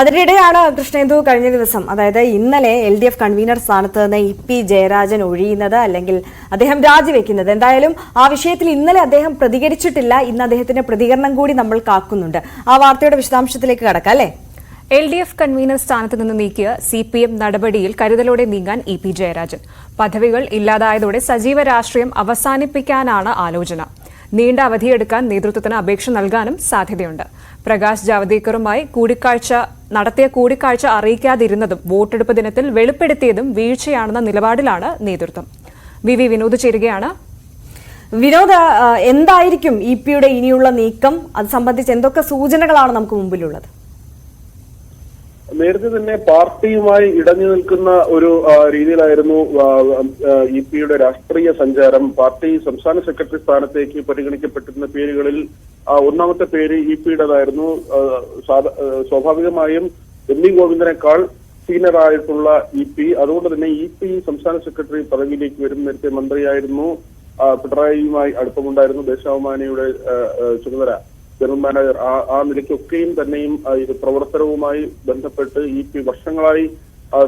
അതിനിടെയാണ് കൃഷ്ണേന്ദു കഴിഞ്ഞ ദിവസം അതായത് ഇന്നലെ എൽ ഡി എഫ് കൺവീനർ സ്ഥാനത്ത് നിന്ന് ഇ പി ജയരാജൻ ഒഴിയുന്നത് അല്ലെങ്കിൽ അദ്ദേഹം രാജിവെക്കുന്നത്. എന്തായാലും ആ വിഷയത്തിൽ ഇന്നലെ അദ്ദേഹം പ്രതികരിച്ചിട്ടില്ല. ഇന്ന് അദ്ദേഹത്തിന്റെ പ്രതികരണം കൂടി നമ്മൾ കാക്കുന്നുണ്ട്. ആ വാർത്തയുടെ വിശദാംശത്തിലേക്ക് കടക്കാം അല്ലേ? എൽ ഡി എഫ് കൺവീനർ സ്ഥാനത്ത് നിന്ന് നീക്കിയ സി പി എം നടപടിയിൽ കരുതലോടെ നീങ്ങാൻ ഇ പി ജയരാജൻ. പദവികൾ ഇല്ലാതായതോടെ സജീവ രാഷ്ട്രീയം അവസാനിപ്പിക്കാനാണ് ആലോചന. നീണ്ട അവധിയെടുക്കാൻ നേതൃത്വത്തിന് അപേക്ഷ നൽകാനും സാധ്യതയുണ്ട്. പ്രകാശ് ജാവദേക്കറുമായി കൂടിക്കാഴ്ച നടത്തിയ കൂടിക്കാഴ്ച അറിയിക്കാതിരുന്നതും വോട്ടെടുപ്പ് ദിനത്തിൽ വെളിപ്പെടുത്തിയതും വീഴ്ചയാണെന്ന നിലപാടിലാണ് നേതൃത്വം. വി വി വിനോദ് ചേരുകയാണ്. വിനോദ എന്തായിരിക്കും ഇ പിയുടെ ഇനിയുള്ള നീക്കം? അത് സംബന്ധിച്ച് എന്തൊക്കെ സൂചനകളാണ് നമുക്ക് മുമ്പിലുള്ളത്? നേരത്തെ തന്നെ പാർട്ടിയുമായി ഇടഞ്ഞു നിൽക്കുന്ന ഒരു രീതിയിലായിരുന്നു ഇ പിയുടെ രാഷ്ട്രീയ സഞ്ചാരം. പാർട്ടി സംസ്ഥാന സെക്രട്ടറി സ്ഥാനത്തേക്ക് പരിഗണിക്കപ്പെട്ടിരുന്ന പേരുകളിൽ ഒന്നാമത്തെ പേര് ഇ പിയുടേതായിരുന്നു. സ്വാഭാവികമായും എം വി ഗോവിന്ദനേക്കാൾ സീനിയറായിട്ടുള്ള ഇ പി. അതുകൊണ്ട് തന്നെ ഇ പി സംസ്ഥാന സെക്രട്ടറി പദവിയിലേക്ക് വരും നേരത്തെ മന്ത്രിയായിരുന്നു. പിണറായിയുമായി അടുപ്പമുണ്ടായിരുന്നു ദേശാഭിമാനിയുടെ ചുമതല. ജനറൽ മാനേജർ ആ ആ നിലയ്ക്കൊക്കെയും തന്നെയും ഇത് പ്രവർത്തനവുമായി ബന്ധപ്പെട്ട് ഈ പി വർഷങ്ങളായി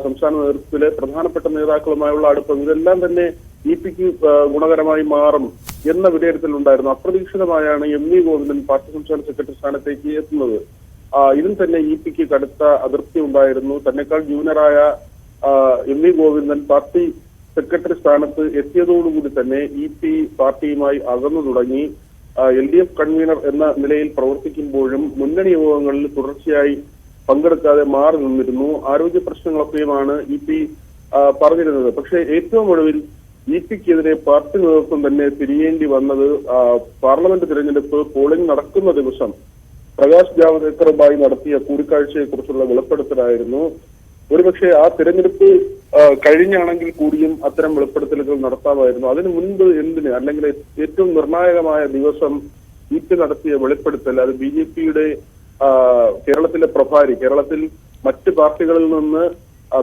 സംസ്ഥാന നേതൃത്വത്തിലെ പ്രധാനപ്പെട്ട നേതാക്കളുമായുള്ള അടുപ്പം ഇതെല്ലാം തന്നെ ഇ പിക്ക് ഗുണകരമായി മാറും എന്ന വിലയിരുത്തലുണ്ടായിരുന്നു. അപ്രതീക്ഷിതമായാണ് എം വി ഗോവിന്ദൻ പാർട്ടി സംസ്ഥാന സെക്രട്ടറി സ്ഥാനത്തേക്ക് എത്തുന്നത്. ഇതിൽ തന്നെ ഇ പിക്ക് കടുത്ത അതിർത്തി ഉണ്ടായിരുന്നു. തന്നെക്കാൾ ജൂനിയറായ M V Govindan party secretary സ്ഥാനത്ത് എത്തിയതോടുകൂടി തന്നെ ഇ പി പാർട്ടിയുമായി അകന്നു തുടങ്ങി. എൽ ഡി എഫ് കൺവീനർ എന്ന നിലയിൽ പ്രവർത്തിക്കുമ്പോഴും മുന്നണി യോഗങ്ങളിൽ തുടർച്ചയായി പങ്കെടുക്കാതെ മാറി നിന്നിരുന്നു. ആരോഗ്യ പ്രശ്നങ്ങളൊക്കെയുമാണ് ഇ പി പറഞ്ഞിരുന്നത്. പക്ഷേ ഏറ്റവും ഒടുവിൽ ഇ പിക്കെതിരെ പാർട്ടി നേതൃത്വം തന്നെ തിരിയേണ്ടി വന്നത് പാർലമെന്റ് തിരഞ്ഞെടുപ്പ് പോളിംഗ് നടക്കുന്ന ദിവസം പ്രകാശ് ജാവദേക്കറുമായി നടത്തിയ കൂടിക്കാഴ്ചയെക്കുറിച്ചുള്ള വെളിപ്പെടുത്തലായിരുന്നു. ഒരുപക്ഷെ ആ തിരഞ്ഞെടുപ്പ് കഴിഞ്ഞാണെങ്കിൽ കൂടിയും അത്തരം വെളിപ്പെടുത്തലുകൾ നടത്താമായിരുന്നു. അതിനു മുൻപ് എന്തിന്? അല്ലെങ്കിൽ ഏറ്റവും നിർണായകമായ ദിവസം ഇ നടത്തിയ വെളിപ്പെടുത്തൽ അത് ബി ജെ പിയുടെ കേരളത്തിലെ പ്രഭാരി കേരളത്തിൽ മറ്റ് പാർട്ടികളിൽ നിന്ന്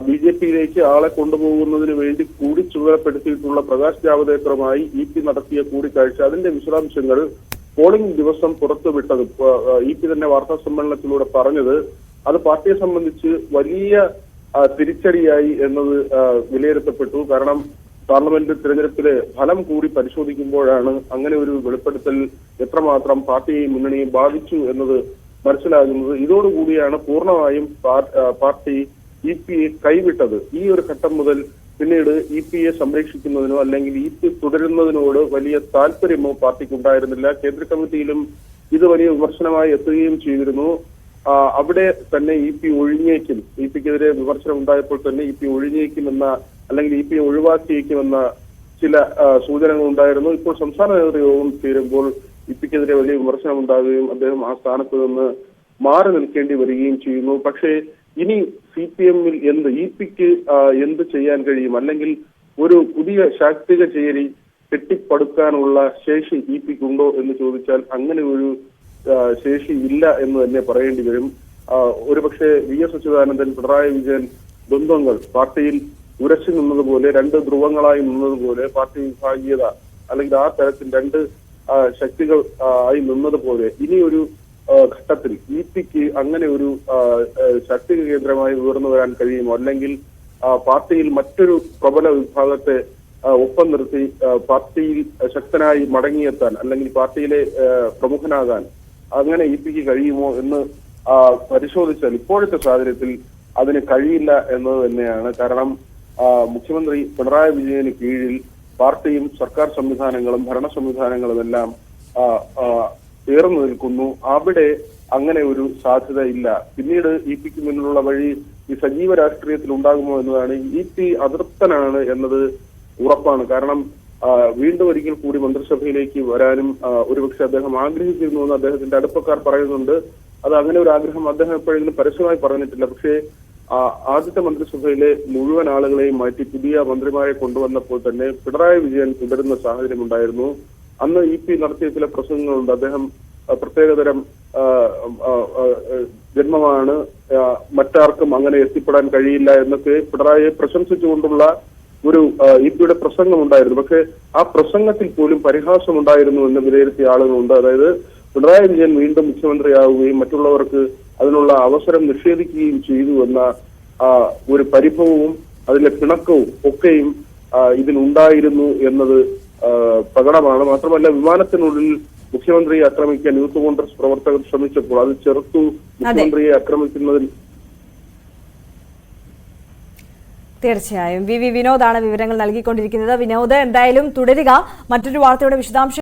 ബി ജെ പിയിലേക്ക് ആളെ കൊണ്ടുപോകുന്നതിന് വേണ്ടി കൂടി ചുമതലപ്പെടുത്തിയിട്ടുള്ള പ്രകാശ് ജാവദേക്കറുമായി ഇ പി നടത്തിയ കൂടിക്കാഴ്ച അതിന്റെ വിശദാംശങ്ങൾ പോളിംഗ് ദിവസം പുറത്തുവിട്ടത് ഇ പി തന്നെ വാർത്താ സമ്മേളനത്തിലൂടെ പറഞ്ഞത് അത് പാർട്ടിയെ സംബന്ധിച്ച് വലിയ തിരിച്ചടിയായി എന്നത് വിലയിരുത്തപ്പെട്ടു. കാരണം പാർലമെന്റ് തിരഞ്ഞെടുപ്പിലെ ഫലം കൂടി പരിശോധിക്കുമ്പോഴാണ് അങ്ങനെ ഒരു വെളിപ്പെടുത്തൽ എത്രമാത്രം പാർട്ടിയെയും മുന്നണിയെയും ബാധിച്ചു എന്നത് മനസ്സിലാകുന്നത്. ഇതോടുകൂടിയാണ് പൂർണമായും par- party E P A കൈവിട്ടത്. ഈ ഒരു ഘട്ടം മുതൽ പിന്നീട് ഇ പി എ സംരക്ഷിക്കുന്നതിനോ അല്ലെങ്കിൽ ഇ പി തുടരുന്നതിനോട് വലിയ താല്പര്യമോ പാർട്ടിക്ക് ഉണ്ടായിരുന്നില്ല കേന്ദ്ര കമ്മിറ്റിയിലും ഇത് വലിയ വിമർശനമായി എത്തുകയും ചെയ്തിരുന്നു. അവിടെ തന്നെ ഇ പി ഒഴിഞ്ഞേക്കും. ഇ പിക്കെതിരെ വിമർശനം ഉണ്ടായപ്പോൾ തന്നെ ഇ പി ഒഴിഞ്ഞേക്കുമെന്ന അല്ലെങ്കിൽ ഇ പി ഒഴിവാക്കിയേക്കുമെന്ന ചില സൂചനകൾ ഉണ്ടായിരുന്നു ഇപ്പോൾ സംസ്ഥാന നേതൃയോഗം ചേരുമ്പോൾ ഇ പിക്കെതിരെ വലിയ വിമർശനം ഉണ്ടാകുകയും അദ്ദേഹം ആ സ്ഥാനത്ത് നിന്ന് മാറി നിൽക്കേണ്ടി വരികയും ചെയ്യുന്നു. പക്ഷേ ഇനി സി പി എമ്മിൽ എന്ത് ഇ പിക്ക് എന്ത് ചെയ്യാൻ കഴിയും? അല്ലെങ്കിൽ ഒരു പുതിയ ശാക്തിക ചേരി കെട്ടിപ്പടുക്കാനുള്ള ശേഷി ഇ പിക്ക് ഉണ്ടോ എന്ന് ചോദിച്ചാൽ അങ്ങനെ ഒരു ശേഷി ഇല്ല എന്ന് തന്നെ പറയേണ്ടി വരും. ഒരുപക്ഷെ വി എസ് അച്യുതാനന്ദൻ പിണറായി വിജയൻ ദ്വന്ദ്വങ്ങൾ പാർട്ടിയിൽ ഉരച്ചു നിന്നതുപോലെ രണ്ട് ധ്രുവങ്ങളായി നിന്നതുപോലെ പാർട്ടി വിഭാഗീയത അല്ലെങ്കിൽ ആ തരത്തിൽ രണ്ട് ശക്തികൾ ആയി നിന്നതുപോലെ ഇനിയൊരു ഘട്ടത്തിൽ ഇ പിക്ക് അങ്ങനെ ഒരു ശക്തി കേന്ദ്രമായി ഉയർന്നു വരാൻ കഴിയുമോ? അല്ലെങ്കിൽ പാർട്ടിയിൽ മറ്റൊരു പ്രബല വിഭാഗത്തെ ഒപ്പം നിർത്തി പാർട്ടിയിൽ ശക്തനായി മടങ്ങിയെത്താൻ അല്ലെങ്കിൽ പാർട്ടിയിലെ പ്രമുഖനാകാൻ അങ്ങനെ ഇ പിക്ക് കഴിയുമോ എന്ന് പരിശോധിച്ചാൽ ഇപ്പോഴത്തെ സാഹചര്യത്തിൽ അതിന് കഴിയില്ല എന്നത് തന്നെയാണ്. കാരണം മുഖ്യമന്ത്രി പിണറായി വിജയന് കീഴിൽ പാർട്ടിയും സർക്കാർ സംവിധാനങ്ങളും ഭരണ സംവിധാനങ്ങളും എല്ലാം ആ, നിൽക്കുന്നു. അവിടെ അങ്ങനെ ഒരു സാധ്യത ഇല്ല പിന്നീട് ഇ പിക്ക് മുന്നിലുള്ള വഴി ഈ സജീവ രാഷ്ട്രീയത്തിൽ ഉണ്ടാകുമോ എന്നതാണ് ഇ പി അതൃപ്തനാണ് എന്നത് ഉറപ്പാണ്. കാരണം വീണ്ടും ഒരിക്കൽ കൂടി മന്ത്രിസഭയിലേക്ക് വരാനും ഒരുപക്ഷെ അദ്ദേഹം ആഗ്രഹിച്ചിരുന്നു എന്ന് അദ്ദേഹത്തിന്റെ അടുപ്പക്കാർ പറയുന്നുണ്ട്. അത് അങ്ങനെ ഒരു ആഗ്രഹം അദ്ദേഹം എപ്പോഴെങ്കിലും പരസ്യമായി പറഞ്ഞിട്ടില്ല. പക്ഷേ ആദ്യത്തെ മന്ത്രിസഭയിലെ മുഴുവൻ ആളുകളെയും മാറ്റി പുതിയ മന്ത്രിമാരെ കൊണ്ടുവന്നപ്പോൾ തന്നെ പിണറായി വിജയൻ തുടരുന്ന സാഹചര്യം ഉണ്ടായിരുന്നു. അന്ന് ഇ പി നടത്തിയ ചില പ്രസംഗങ്ങളുണ്ട് അദ്ദേഹം പ്രത്യേകതരം ജന്മമാണ് മറ്റാർക്കും അങ്ങനെ എത്തിപ്പെടാൻ കഴിയില്ല എന്നൊക്കെ പിണറായിയെ പ്രശംസിച്ചുകൊണ്ടുള്ള ഒരു ഇ പിയുടെ പ്രസംഗം ഉണ്ടായിരുന്നു പക്ഷെ ആ പ്രസംഗത്തിൽ പോലും പരിഹാസം ഉണ്ടായിരുന്നു എന്ന് വിലയിരുത്തിയ ആളുകളുണ്ട്. അതായത് പിണറായി വിജയൻ വീണ്ടും മുഖ്യമന്ത്രിയാവുകയും മറ്റുള്ളവർക്ക് അതിനുള്ള അവസരം നിഷേധിക്കുകയും ചെയ്തു എന്ന ആ, ഒരു പരിഭവവും അതിലെ പിണക്കവും ഒക്കെയും ഇതിനുണ്ടായിരുന്നു ഇതിലുണ്ടായിരുന്നു എന്നത് പ്രകടമാണ്. മാത്രമല്ല വിമാനത്തിനുള്ളിൽ മുഖ്യമന്ത്രിയെ ആക്രമിക്കാൻ യൂത്ത് കോൺഗ്രസ് പ്രവർത്തകർ ശ്രമിച്ചപ്പോൾ അത് ചെറുത്തു മുഖ്യമന്ത്രിയെ ആക്രമിക്കുന്നതിൽ തീർച്ചയായും. വി വി വിനോദാണ് വിവരങ്ങൾ നൽകിക്കൊണ്ടിരിക്കുന്നത്. വിനോദ് എന്തായാലും തുടരുക. മറ്റൊരു വാർത്തയുടെ വിശദാംശം